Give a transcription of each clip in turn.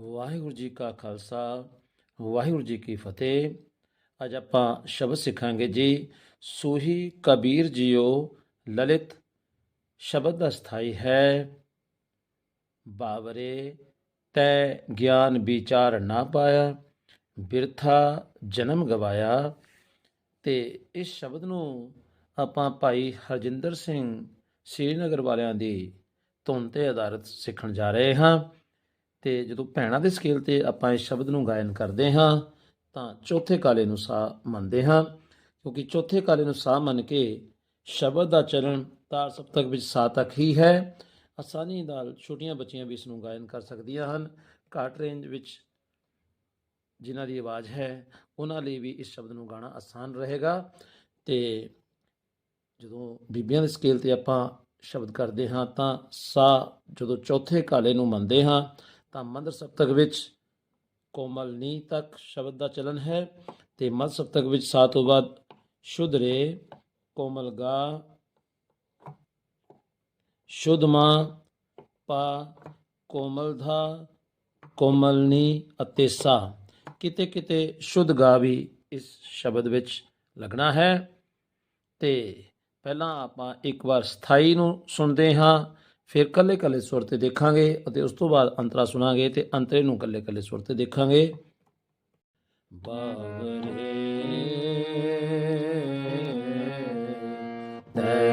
ਵਾਹਿਗੁਰੂ ਜੀ ਕਾ ਖਾਲਸਾ, ਵਾਹਿਗੁਰੂ ਜੀ ਕੀ ਫਤਿਹ। ਅੱਜ ਆਪਾਂ ਸ਼ਬਦ ਸਿੱਖਾਂਗੇ ਜੀ, ਸੂਹੀ ਕਬੀਰ ਜੀਓ ਲਲਿਤ, ਸ਼ਬਦ ਦਾ ਸਥਾਈ ਹੈ, ਬਾਵਰੇ ਤੈ ਗਿਆਨ ਵਿਚਾਰ ਨਾ ਪਾਇਆ, ਬਿਰਥਾ ਜਨਮ ਗਵਾਇਆ। ਤੇ ਇਸ ਸ਼ਬਦ ਨੂੰ ਆਪਾਂ ਭਾਈ ਹਰਜਿੰਦਰ ਸਿੰਘ ਸ੍ਰੀਨਗਰ ਵਾਲਿਆਂ ਦੀ ਧੁਨ ਤੇ ਆਧਾਰਿਤ ਸਿੱਖਣ ਜਾ ਰਹੇ ਹਾਂ। ਤੇ ਜਦੋਂ ਭੈਣਾਂ ਦੇ ਸਕੇਲ ਤੇ ਆਪਾਂ ਇਸ ਸ਼ਬਦ ਨੂੰ ਗਾਇਨ ਕਰਦੇ ਹਾਂ, ਤਾਂ ਚੌਥੇ ਕਾਲੇ ਨੂੰ ਸਾ ਮੰਨਦੇ ਹਾਂ, ਕਿਉਂਕਿ ਚੌਥੇ ਕਾਲੇ ਨੂੰ ਸਾ ਮੰਨ ਕੇ ਸ਼ਬਦ ਦਾ ਚਲਣ ਤਾਰ ਸਪਤਕ ਵਿੱਚ ਸਾ ਤੱਕ ਹੀ ਹੈ। ਆਸਾਨੀ ਨਾਲ ਛੋਟੀਆਂ ਬੱਚੀਆਂ ਵੀ ਇਸ ਨੂੰ ਗਾਇਨ ਕਰ ਸਕਦੀਆਂ ਹਨ। ਘਾਟ ਰੇਂਜ ਵਿੱਚ ਜਿਨ੍ਹਾਂ ਦੀ ਆਵਾਜ਼ ਹੈ, ਉਹਨਾਂ ਲਈ ਵੀ ਇਸ ਸ਼ਬਦ ਨੂੰ ਗਾਣਾ ਆਸਾਨ ਰਹੇਗਾ। ਤੇ ਜਦੋਂ ਬੀਬੀਆਂ ਦੇ ਸਕੇਲ ਤੇ ਆਪਾਂ ਸ਼ਬਦ ਕਰਦੇ ਹਾਂ, ਤਾਂ ਸਾ ਜਦੋਂ ਚੌਥੇ ਕਾਲੇ ਨੂੰ ਮੰਨਦੇ ਹਾਂ ਤਾਂ ਮੰਦਰ ਸਪਤਕ ਵਿੱਚ ਕੋਮਲ ਨੀ ਤੱਕ ਸ਼ਬਦ ਦਾ ਚਲਨ ਹੈ ਤੇ ਮਦ ਸਪਤਕ ਵਿੱਚ ਸਾ ਤੋਂ ਬਾਅਦ ਸ਼ੁੱਧ ਰੇ, ਕੋਮਲ ਗਾ, ਸ਼ੁੱਧ ਮਾਂ, ਪਾ, ਕੋਮਲ ਧਾ, ਕੋਮਲ ਨੀ ਅਤੇ ਸਾ। ਕਿਤੇ ਕਿਤੇ ਸ਼ੁੱਧ ਗਾ ਵੀ ਇਸ ਸ਼ਬਦ ਵਿੱਚ ਲੱਗਣਾ ਹੈ। ਤੇ ਪਹਿਲਾਂ ਆਪਾਂ ਇੱਕ ਵਾਰ ਸਥਾਈ ਨੂੰ ਸੁਣਦੇ ਹਾਂ। ਫਿਰ ਕੱਲੇ ਕੱਲੇ ਸੁਰ ਤੇ ਦੇਖਾਂਗੇ ਅਤੇ ਉਸ ਤੋਂ ਬਾਅਦ ਅੰਤਰਾ ਸੁਣਾਂਗੇ ਤੇ ਅੰਤਰੇ ਨੂੰ ਕੱਲੇ ਕੱਲੇ ਸੁਰ ਤੇ ਦੇਖਾਂਗੇ। ਬਾਵਰੇ ਤੈ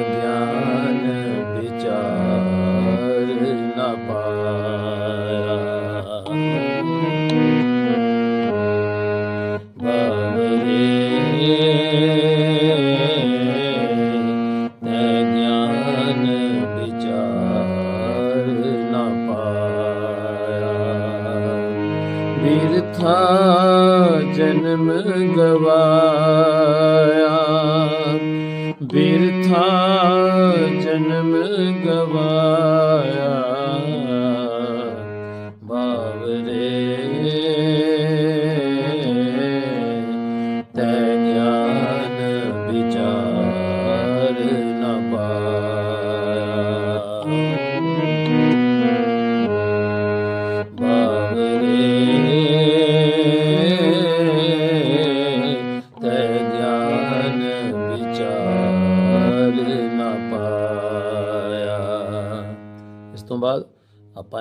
ਬਿਰਥਾ ਜਨਮ ਗਵਾਇਆ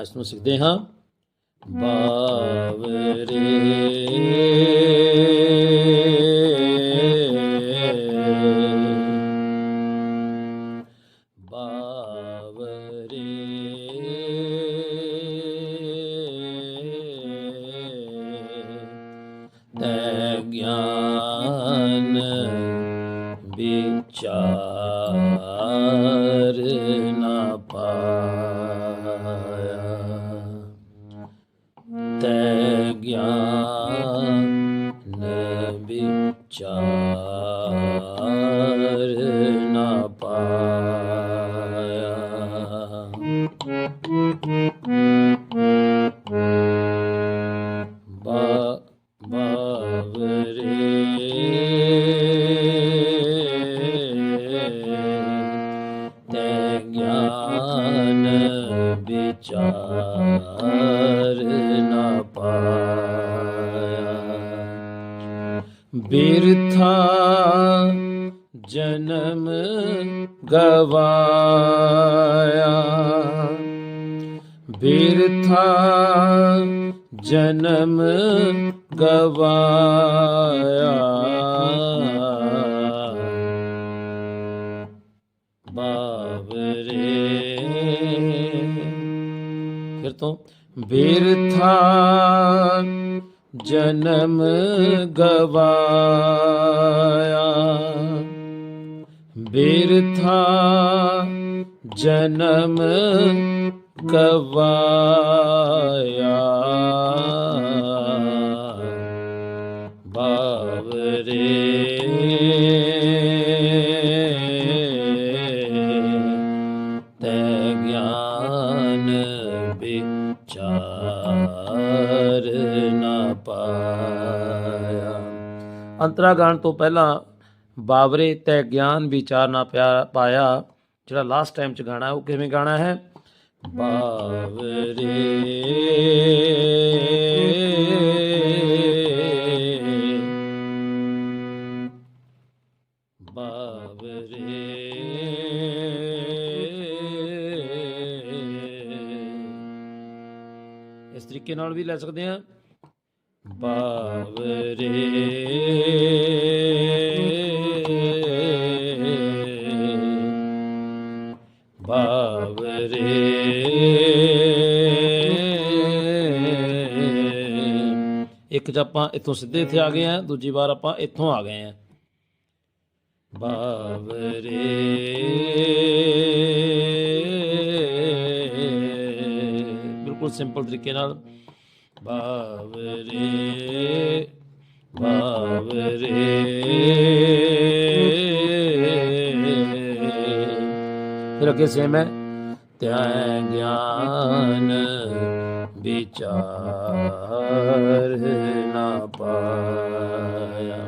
ਇਸ ਨੂੰ ਸਿੱਖਦੇ ਹਾਂ। ਬਾਵਰੇ ਬਾਵਰੇ ਤੈ ਗਿਆਨ ਵਿਚਾਰ ਵਿਚਾਰ ਨਾ ਪਾਇਆ ਬਾ ਬਾਵਰੇ ਤੈ ਬਿਰਥਾ ਜਨਮ ਗਵਾਇਆ। ਬਿਰਥਾ ਜਨਮ ਗਵਾਇਆ। ਬਾਵਰੇ ਫਿਰ ਤੋਂ ਬਿਰਥਾ ਜਨਮ ਗਵਾਇਆ। ਬਿਰਥਾ ਜਨਮ ਗਵਾਇਆ। ਬਾਵਰੇ ਅੰਤਰਾ ਗਾਣ ਤੋਂ ਪਹਿਲਾਂ ਬਾਬਰੇ ਤੈ ਗਿਆਨ ਵਿਚਾਰ ਨਾ ਪਾਇਆ, ਜਿਹੜਾ ਲਾਸਟ ਟਾਈਮ ਚ ਗਾਣਾ, ਉਹ ਕਿਵੇਂ ਗਾਣਾ ਹੈ? ਬਾਵਰੇ ਬਾਵਰੇ ਇਸ ਤਰੀਕੇ ਨਾਲ ਵੀ ਲੈ ਸਕਦੇ ਆ ਬਾਵਰੇ ਬਾਵਰੇ ਇੱਕ ਚ ਆਪਾਂ ਇੱਥੋਂ ਸਿੱਧੇ ਇੱਥੇ ਆ ਗਏ ਆ, ਦੂਜੀ ਵਾਰ ਆਪਾਂ ਇੱਥੋਂ ਆ ਗਏ ਆ। ਬਾਵਰੇ ਬਿਲਕੁਲ ਸਿੰਪਲ ਤਰੀਕੇ ਨਾਲ ਬਾਵਰੇ ਬਾਵਰੇ ਫਿਰ ਅੱਗੇ ਸੇਮ ਹੈ ਧਿਆਨ ਗਿਆਨ ਵਿਚਾਰ ਨਾ ਪਾਇਆ।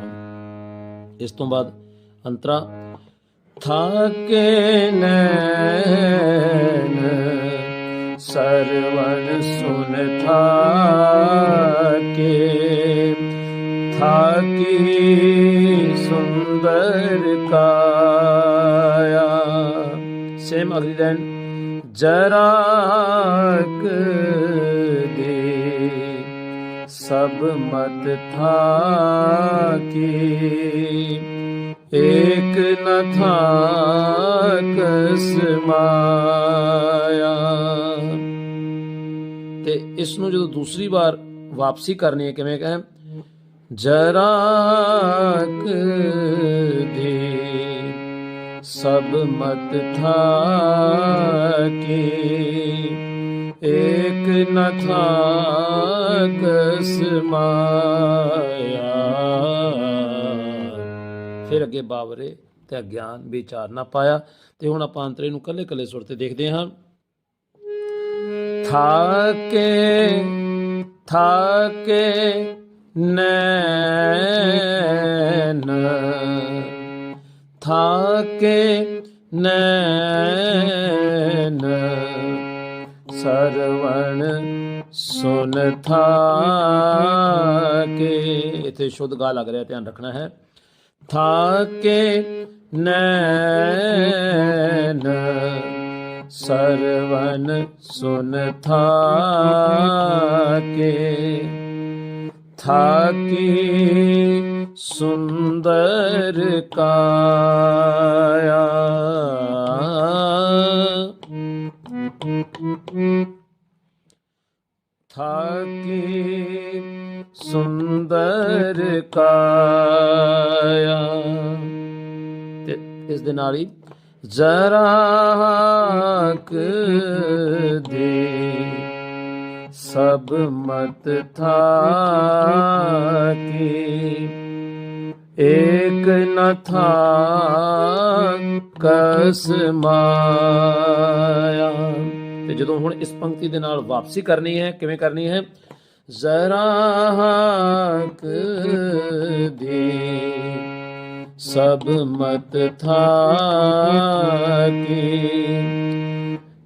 ਇਸ ਤੋਂ ਬਾਅਦ ਅੰਤਰਾ, ਥਾਕੇ ਨੈਣ ਸਰਵਨ ਸੁਨ ਥਾਕੇ, ਥਾਕੀ ਸੁੰਦਰ ਕਾਇਆ। ਸੇਮ ਅਗਲੀ ਲਾਈਨ ਜਰਾਕ ਦੇ, ਸਭ ਮਤ ਥਾਕੀ। ਏਕ ਨ ਥਾਕਸ ਮਾਇਆ। ਤੇ ਇਸ ਨੂੰ ਜਦੋਂ ਦੂਸਰੀ ਵਾਰ ਵਾਪਸੀ ਕਰਨੀ ਹੈ, ਕਿਵੇਂ ਕਹੇ? ਜਰਾਕ ਦੇ ਸਭ ਮਤ ਥਾਕੀ, ਏਕ ਨ ਥਾਕਸ ਮਾਇਆ। ਫਿਰ ਅੱਗੇ ਬਾਵਰੇ ਤੇ ਅਗਿਆਨ ਵਿਚਾਰ ਨਾ ਪਾਇਆ ਤੇ ਹੁਣ ਆਪਾਂ ਅੰਤਰੇ ਨੂੰ ਕੱਲੇ ਕੱਲੇ ਸੁਰ ਤੇ ਦੇਖਦੇ ਹਾਂ। ਥਾਕੇ ਥਾਕੇ ਨੈਣ। ਥਾਕੇ ਨੈਣ। ਸਰਵਣ ਸੁਨ ਥਾਕੇ। ਇਥੇ ਸ਼ੁੱਧ ਗਾ ਲੱਗ ਰਿਹਾ, ਧਿਆਨ ਰੱਖਣਾ ਹੈ। ਥਾਕੇ ਨੈਣ। ਸਰਵਨ ਸੁਨ ਥਾਕੇ। ਥਾਕੀ ਸੁੰਦਰ ਕਾਇਆ। ਥਾਕੀ ਸੁੰਦਰ ਕਾਇਆ। ਤੇ ਇਸ ਦੇ ਨਾਲ ਹੀ ਜਰਾਕ ਦੇ ਸਭ ਮਤ ਥਾਕੀ ਏਕ ਨ ਥਾਕਸ ਮਾਇਆ। ਤੇ ਜਦੋਂ ਹੁਣ ਇਸ ਪੰਕਤੀ ਦੇ ਨਾਲ ਵਾਪਸੀ ਕਰਨੀ ਹੈ, ਕਿਵੇਂ ਕਰਨੀ ਹੈ? ਜ਼ਰਾਕ ਦੇ ਸਭ ਮਤ ਥਾਕੀ।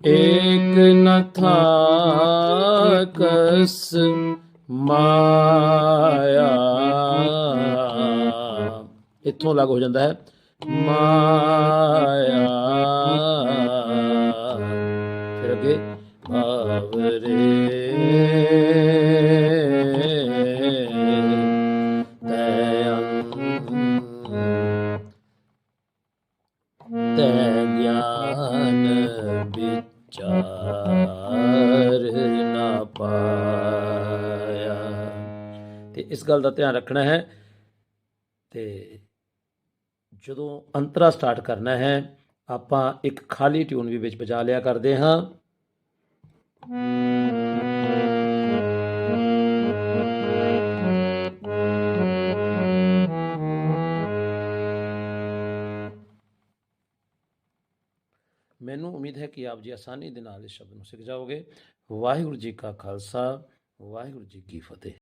ਏਕ ਨ ਥਾਕਸ ਮਾਇਆ। ਇੱਥੋਂ ਲੱਗ ਹੋ ਜਾਂਦਾ ਹੈ। ਮਾਇਆ। ਫਿਰ ਅੱਗੇ ਬਾਵਰੇ ਇਸ ਗੱਲ ਦਾ ਧਿਆਨ ਰੱਖਣਾ ਹੈ ਤੇ ਜਦੋਂ ਅੰਤਰਾ ਸਟਾਰਟ ਕਰਨਾ ਹੈ, ਆਪਾਂ ਇੱਕ ਖਾਲੀ ਟਿਊਨ ਵੀ ਵਿੱਚ ਵਜਾ ਲਿਆ ਕਰਦੇ ਹਾਂ। ਮੈਨੂੰ ਉਮੀਦ ਹੈ ਕਿ ਆਪ ਜੀ ਆਸਾਨੀ ਦੇ ਨਾਲ ਇਸ ਸ਼ਬਦ ਨੂੰ ਸਿੱਖ ਜਾਓਗੇ। ਵਾਹਿਗੁਰੂ ਜੀ ਕਾ ਖਾਲਸਾ, ਵਾਹਿਗੁਰੂ ਜੀ ਕੀ ਫਤਿਹ।